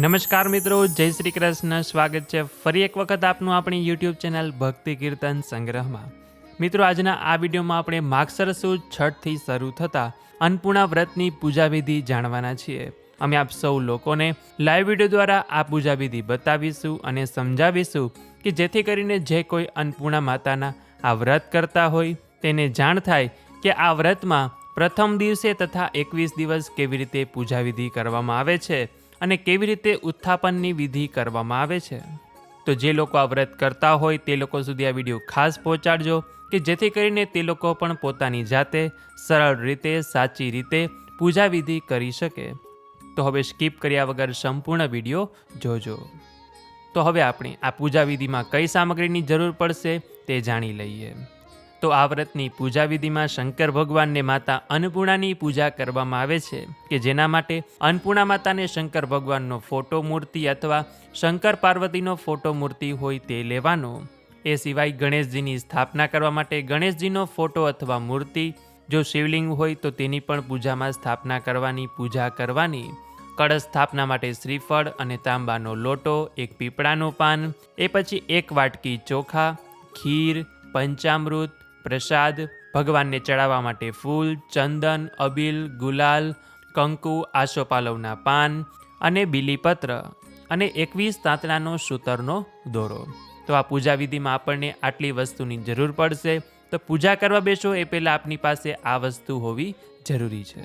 નમસ્કાર મિત્રો, જય શ્રી કૃષ્ણ. સ્વાગત છે ફરી એક વખત આપનું આપણી યુટ્યુબ ચેનલ ભક્તિ કીર્તન સંગ્રહમાં. મિત્રો, આજના આ વિડીયોમાં આપણે માગસર છઠથી શરૂ થતા અન્નપૂર્ણા વ્રતની પૂજાવિધિ જાણવાના છીએ. અમે આપ સૌ લોકોને લાઈવ વીડિયો દ્વારા આ પૂજાવિધિ બતાવીશું અને સમજાવીશું કે જેથી કરીને જે કોઈ અન્નપૂર્ણા માતાના આ વ્રત કરતા હોય, તેને જાણ થાય કે આ વ્રતમાં પ્રથમ દિવસે તથા એકવીસ દિવસ કેવી રીતે પૂજાવિધિ કરવામાં આવે છે. અને કેવી રીતે ઉત્થાપનની વિધિ કરવામાં આવે છે. તો જે લોકો આ વ્રત કરતા હોય તે લોકો સુધી આ વીડિયો ખાસ પહોંચાડજો કે જેથી કરીને તે લોકો પણ પોતાની જાતે સરળ રીતે, સાચી રીતે પૂજા વિધિ કરી શકે. તો હવે સ્કીપ કર્યા વગર સંપૂર્ણ વીડિયો જોજો. તો હવે આપણે આ પૂજા વિધિમાં કઈ સામગ્રીની જરૂર પડશે તે જાણી લઈએ. તો આ વ્રતની પૂજા વિધિમાં શંકર ભગવાનને માતા અન્નપૂર્ણાની પૂજા કરવામાં આવે છે, કે જેના માટે અન્નપૂર્ણા માતાને શંકર ભગવાનનો ફોટો મૂર્તિ અથવા શંકર પાર્વતીનો ફોટો મૂર્તિ હોય તે લેવાનો. એ સિવાય ગણેશજીની સ્થાપના કરવા માટે ગણેશજીનો ફોટો અથવા મૂર્તિ, જો શિવલિંગ હોય તો તેની પણ પૂજામાં સ્થાપના કરવાની પૂજા કરવાની. કળશ સ્થાપના માટે શ્રીફળ અને તાંબાનો લોટો, એક પીપળાનું પાન, એ પછી એક વાટકી ચોખા, ખીર, પંચામૃત પ્રસાદ, ભગવાનને ચડાવવા માટે ફૂલ, ચંદન, અબીલ, ગુલાલ, કંકુ, આસોપાલવના પાન અને બીલીપત્ર અને એકવીસ તાંતણાનો સૂતરનો દોરો. તો આ પૂજા વિધિમાં આપણને આટલી વસ્તુની જરૂર પડશે. તો પૂજા કરવા બેસો એ પહેલાં આપની પાસે આ વસ્તુ હોવી જરૂરી છે.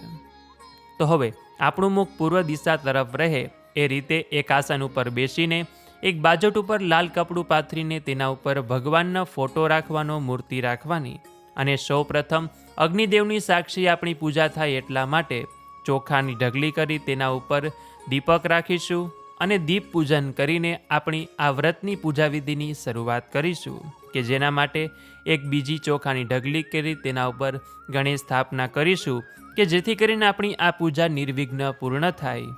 તો હવે આપણું મુખ પૂર્વ દિશા તરફ રહે એ રીતે એક આસન ઉપર બેસીને એક બાજોટ ઉપર લાલ કપડું પાથરીને તેના ઉપર ભગવાનનો ફોટો રાખવાનો મૂર્તિ રાખવાની. અને સૌ પ્રથમ અગ્નિદેવની સાક્ષી આપણી પૂજા થાય એટલા માટે ચોખાની ઢગલી કરી તેના ઉપર દીપક રાખીશું અને દીપ પૂજન કરીને આપણી આ વ્રતની પૂજા વિધિની શરૂઆત કરીશું, કે જેના માટે એક બીજી ચોખાની ઢગલી કરી તેના ઉપર ગણેશ સ્થાપના કરીશું, કે જેથી કરીને આપણી આ પૂજા નિર્વિઘ્ન પૂર્ણ થાય.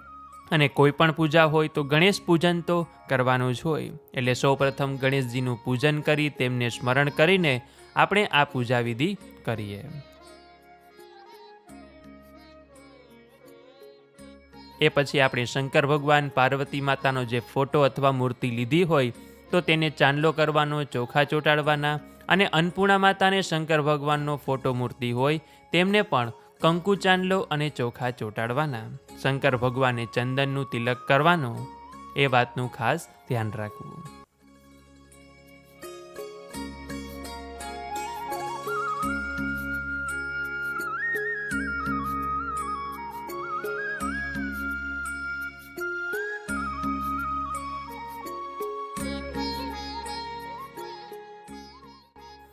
અને કોઈ પણ પૂજા હોય તો ગણેશ પૂજન તો કરવાનું જ હોય. એટલે સૌપ્રથમ ગણેશજીનું પૂજન કરી તેમને સ્મરણ કરીને આપણે આ પૂજા વિધિ કરીએ. એ પછી આપણે શંકર ભગવાન પાર્વતી માતાનો જે ફોટો અથવા મૂર્તિ લીધી હોય તો તેને ચાંદલો કરવાનો, ચોખા ચોંટાડવાના અને અન્નપૂર્ણા માતાને શંકર ભગવાનનો ફોટો મૂર્તિ હોય તેમને પણ કંકુ ચાંદલો અને ચોખા ચોંટાડવાના. શંકર ભગવાને ચંદનનું તિલક કરવાનું એ વાતનું ખાસ ધ્યાન રાખવું.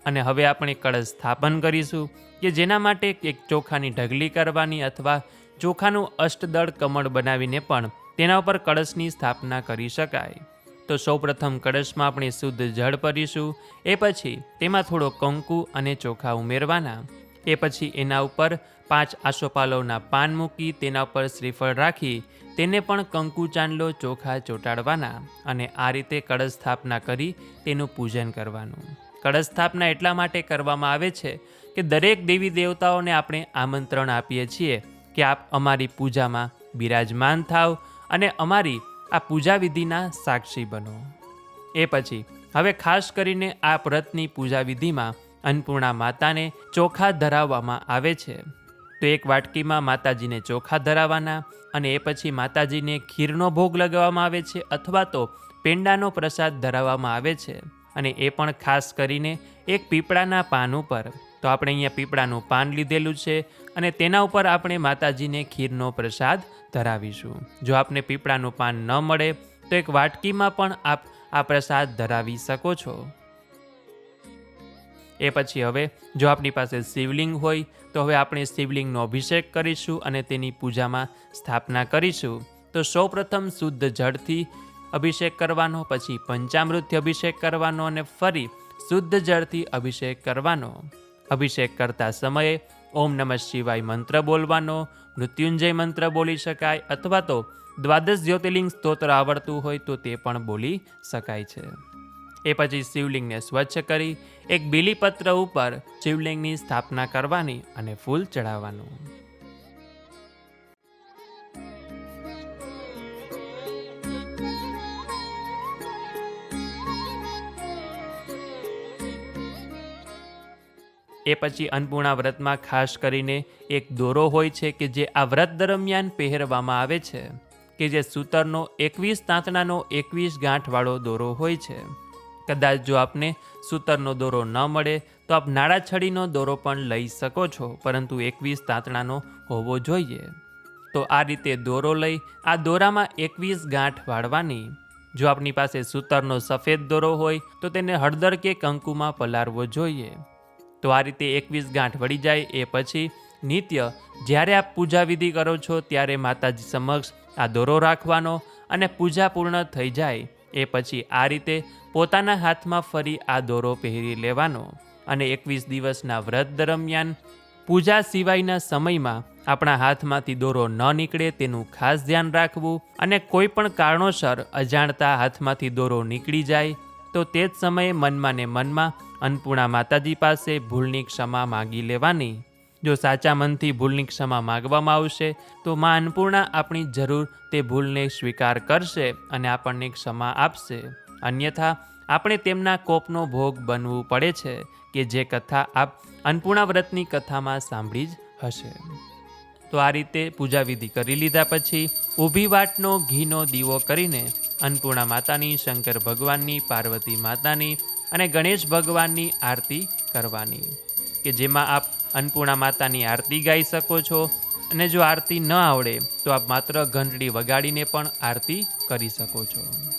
અને હવે આપણે કળશ સ્થાપન કરીશું કે જેના માટે એક ચોખાની ઢગલી કરવાની અથવા ચોખાનું અષ્ટદળ કમળ બનાવીને પણ તેના ઉપર કળશની સ્થાપના કરી શકાય. તો સૌપ્રથમ કળશમાં આપણે શુદ્ધ જળ ભરીશું, એ પછી તેમાં થોડો કંકુ અને ચોખા ઉમેરવાના, એ પછી એના ઉપર પાંચ આસોપાલવના પાન મૂકી તેના ઉપર શ્રીફળ રાખી તેને પણ કંકુ ચાંદલો ચોખા ચોંટાડવાના અને આ રીતે કળશ સ્થાપના કરી તેનું પૂજન કરવાનું. કળશ સ્થાપના એટલા માટે કરવામાં આવે છે કે દરેક દેવી દેવતાઓને આપણે આમંત્રણ આપીએ છીએ કે આપ અમારી પૂજામાં બિરાજમાન થાવ અને અમારી આ પૂજા વિધિના સાક્ષી બનો. એ પછી, હવે ખાસ કરીને આ વ્રતની પૂજા વિધિમાં અન્નપૂર્ણા માતાને ચોખા ધરાવવામાં આવે છે. તો એક વાટકીમાં માતાજીને ચોખા ધરાવવાના અને એ પછી માતાજીને ખીરનો ભોગ લગાવવામાં આવે છે અથવા તો પેંડાનો પ્રસાદ ધરાવવામાં આવે છે. અને એ પણ ખાસ કરીને એક પીપળાના પાન ઉપર. તો આપણે અહીંયા પીપળાનું પાન લીધેલું છે અને તેના ઉપર આપણે માતાજીને ખીરનો પ્રસાદ ધરાવીશું. જો આપને પીપળાનું પાન ન મળે, તો એક વાટકીમાં પણ આપ આ પ્રસાદ ધરાવી શકો છો. એ પછી હવે, જો આપણી પાસે શિવલિંગ હોય, તો હવે આપણે શિવલિંગનો અભિષેક કરીશું અને તેની પૂજામાં સ્થાપના કરીશું. તો સૌપ્રથમ શુદ્ધ જળથી અભિષેક કરવાનો, પછી પંચામૃતથી અભિષેક કરવાનો અને ફરી શુદ્ધ જળથી અભિષેક કરવાનો. અભિષેક કરતા સમયે ઓમ નમઃ શિવાય મંત્ર બોલવાનો, મૃત્યુંજય મંત્ર બોલી શકાય અથવા તો દ્વાદશ જ્યોતિર્લિંગ સ્તોત્ર આવડતું હોય તો તે પણ બોલી શકાય છે. એ પછી શિવલિંગને સ્વચ્છ કરી, એક બીલીપત્ર ઉપર શિવલિંગની સ્થાપના કરવાની અને ફૂલ ચડાવવાનું એ પછી અન્નપૂર્ણા વ્રતમાં ખાસ કરીને એક દોરો હોય છે કે જે આ વ્રત દરમિયાન પહેરવામાં આવે છે, કે જે સૂતરનો એકવીસ તાંતણાનો એકવીસ ગાંઠવાળો દોરો હોય છે. કદાચ જો આપને સૂતરનો દોરો ન મળે, તો આપ નાળાછડીનો દોરો પણ લઈ શકો છો, પરંતુ એકવીસ તાંતણાનો હોવો જોઈએ. તો આ રીતે દોરો લઈ આ દોરામાં એકવીસ ગાંઠ વાળવાની. જો આપની પાસે સૂતરનો સફેદ દોરો હોય, તો તેને હળદર કે કંકુમાં પલાળવો જોઈએ. તો આ રીતે એકવીસ ગાંઠ વળી જાય એ પછી નિત્ય જ્યારે આપ પૂજા વિધિ કરો છો ત્યારે માતાજી સમક્ષ આ દોરો રાખવાનો અને પૂજા પૂર્ણ થઈ જાય એ પછી આ રીતે પોતાના હાથમાં ફરી આ દોરો પહેરી લેવાનો અને એકવીસ દિવસના વ્રત દરમિયાન પૂજા સિવાયના સમયમાં આપણા હાથમાંથી દોરો ન નીકળે તેનું ખાસ ધ્યાન રાખવું અને કોઈ પણ કારણોસર અજાણતા હાથમાંથી દોરો નીકળી જાય તો તે જ સમયે મનમાં ને મનમાં અન્નપૂર્ણા માતાજી પાસે ભૂલની ક્ષમા માગી લેવાની. જો સાચા મનથી ભૂલની ક્ષમા માગવામાં આવશે, તો માં અન્નપૂર્ણા આપણી જરૂર તે ભૂલને સ્વીકાર કરશે અને આપણને ક્ષમા આપશે. અન્યથા, આપણે તેમના કોપનો ભોગ બનવું પડે છે કે જે કથા આપ અન્નપૂર્ણા વ્રતની કથામાં સાંભળી જ હશે. તો આ રીતે પૂજા વિધિ કરી લીધા પછી ઊભી વાટનો ઘીનો દીવો કરીને અન્નપૂર્ણા માતાની, શંકર ભગવાનની, પાર્વતી માતાની અને ગણેશ ભગવાનની આરતી કરવાની. કે જેમાં આપ અન્નપૂર્ણા માતાની આરતી ગાઈ શકો છો અને જો આરતી ન આવડે, તો આપ માત્ર ઘંટડી વગાડીને પણ આરતી કરી શકો છો.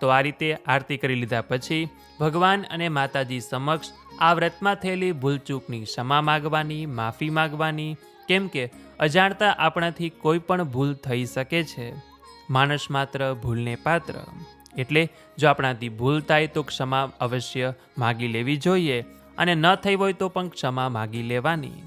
તો આ રીતે આરતી કરી લીધા પછી ભગવાન અને માતાજી સમક્ષ આ વ્રતમાં થયેલી ભૂલચૂકની ક્ષમા માગવાની, માફી માગવાની, કેમ કે અજાણતા આપણાથી કોઈ પણ ભૂલ થઈ શકે છે. માણસ માત્ર ભૂલને પાત્ર. એટલે જો આપણાથી ભૂલ થાય તો ક્ષમા અવશ્ય માગી લેવી જોઈએ અને ન થઈ હોય તો પણ ક્ષમા માગી લેવાની.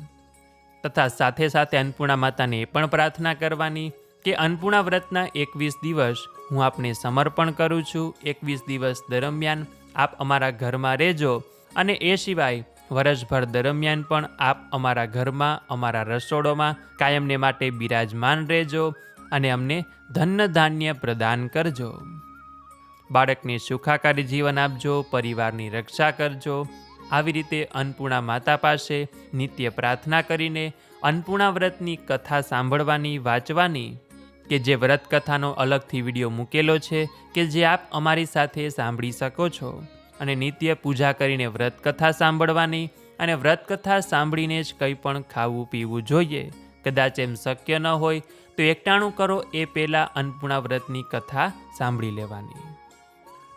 તથા સાથે સાથે અન્નપૂર્ણા માતાને એ પણ પ્રાર્થના કરવાની કે અન્નપૂર્ણા વ્રતના એકવીસ દિવસ હું આપને સમર્પણ કરું છું. એકવીસ દિવસ દરમિયાન આપ અમારા ઘરમાં રહેજો અને એ સિવાય વર્ષભર દરમિયાન પણ આપ અમારા ઘરમાં, અમારા રસોડોમાં કાયમને માટે બિરાજમાન રહેજો અને અમને ધન્ય ધાન્ય પ્રદાન કરજો. બાળકને સુખાકારી જીવન આપજો, પરિવારની રક્ષા કરજો. આવી રીતે અન્નપૂર્ણા માતા પાસે નિત્ય પ્રાર્થના કરીને અન્નપૂર્ણા વ્રતની કથા સાંભળવાની, વાંચવાની કે જે વ્રતકથાનો અલગથી વીડિયો મૂકેલો છે કે જે આપ અમારી સાથે સાંભળી શકો છો. અને નિત્ય પૂજા કરીને વ્રતકથા સાંભળવાની અને વ્રતકથા સાંભળીને જ કંઈ પણ ખાવું પીવું જોઈએ. કદાચ એમ શક્ય ન હોય તો એકટાણું કરો એ પહેલાં અન્નપૂર્ણા વ્રતની કથા સાંભળી લેવાની.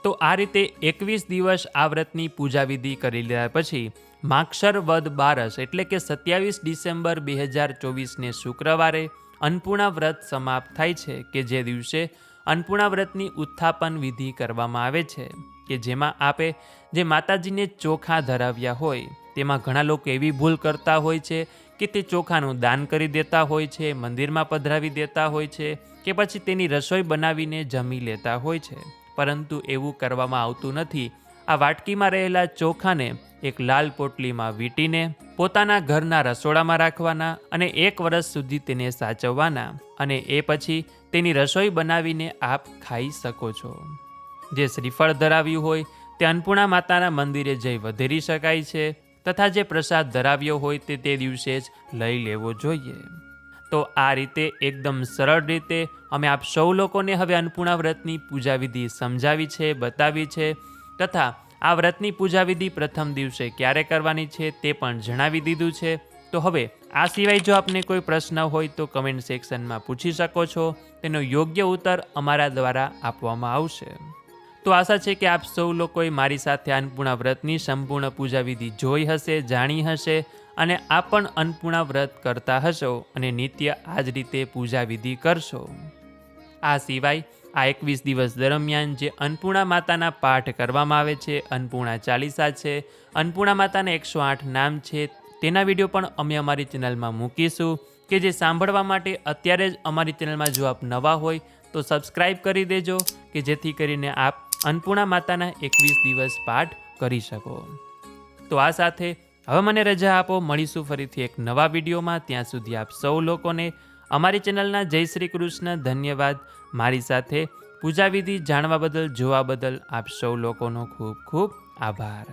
તો આ રીતે એકવીસ દિવસ આ વ્રતની પૂજા વિધિ કરી લીધા પછી માક્ષર વદ બારસ એટલે કે સત્યાવીસ ડિસેમ્બર બે હજાર ચોવીસને શુક્રવારે અન્નપૂર્ણા વ્રત સમાપ્ત થાય છે કે જે દિવસે અન્નપૂર્ણા વ્રતની ઉત્થાપન વિધિ કરવામાં આવે છે, કે જેમાં આપે જે માતાજીને ચોખા ધરાવ્યા હોય, તેમાં ઘણા લોકો એવી ભૂલ કરતા હોય છે કે તે ચોખાનું દાન કરી દેતા હોય છે, મંદિરમાં પધરાવી દેતા હોય છે, કે પછી તેની રસોઈ બનાવીને જમી લેતા હોય છે. પરંતુ એવું કરવામાં આવતું નથી. આ વાટકીમાં રહેલા ચોખાને એક લાલ પોટલીમાં વીંટીને પોતાના ઘરના રસોડામાં રાખવાના અને એક વર્ષ સુધી તેને સાચવવાના અને એ પછી તેની રસોઈ બનાવીને આપ ખાઈ શકો છો. જે શ્રીફળ ધરાવ્યું હોય તે અન્નપૂર્ણા માતાના મંદિરે જઈ વધેરી શકાય છે તથા જે પ્રસાદ ધરાવ્યો હોય તે તે દિવસે જ લઈ લેવો જોઈએ. તો આ રીતે એકદમ સરળ રીતે અમે આપ સૌ લોકોને હવે અન્નપૂર્ણા વ્રતની પૂજા વિધિ સમજાવી છે, બતાવી છે તથા આ વ્રતની પૂજા વિધિ પ્રથમ દિવસે ક્યારે કરવાની છે તે પણ જણાવી દીધું છે. તો હવે, આ સિવાય જો આપને કોઈ પ્રશ્ન હોય તો કમેન્ટ સેક્શનમાં પૂછી શકો છો. તેનો યોગ્ય ઉત્તર અમારા દ્વારા આપવામાં આવશે. તો આશા છે કે આપ સૌ લોકોએ મારી સાથે અન્નપૂર્ણા વ્રતની સંપૂર્ણ પૂજા વિધિ જોઈ હશે, જાણી હશે અને આપ પણ અન્નપૂર્ણા વ્રત કરતા હશો અને નિત્ય આ જ રીતે પૂજા વિધિ કરશો. આ સિવાય આ એકવીસ દિવસ દરમિયાન જે અન્નપૂર્ણા માતાના પાઠ કરવામાં આવે છે, અન્નપૂર્ણા ચાલીસા છે, અન્નપૂર્ણા માતાના એકસો આઠ નામ છે, તેના વીડિયો પણ અમે અમારી ચેનલમાં મૂકીશું. કે જે સાંભળવા માટે અત્યારે જ અમારી ચેનલમાં જો આપ નવા હોય, તો સબસ્ક્રાઈબ કરી દેજો, કે જેથી કરીને આપ અન્નપૂર્ણા માતાના એકવીસ દિવસ પાઠ કરી શકો. તો આ સાથે હવે મને રજા આપો, મળીશું ફરીથી એક નવા વિડીયોમાં. ત્યાં સુધી આપ સૌ લોકોને અમારી ચેનલના જય શ્રી કૃષ્ણ, ધન્યવાદ. મારી સાથે પૂજા વિધિ જાણવા બદલ, જોવા બદલ આપ સૌ લોકોનો ખૂબ ખૂબ આભાર.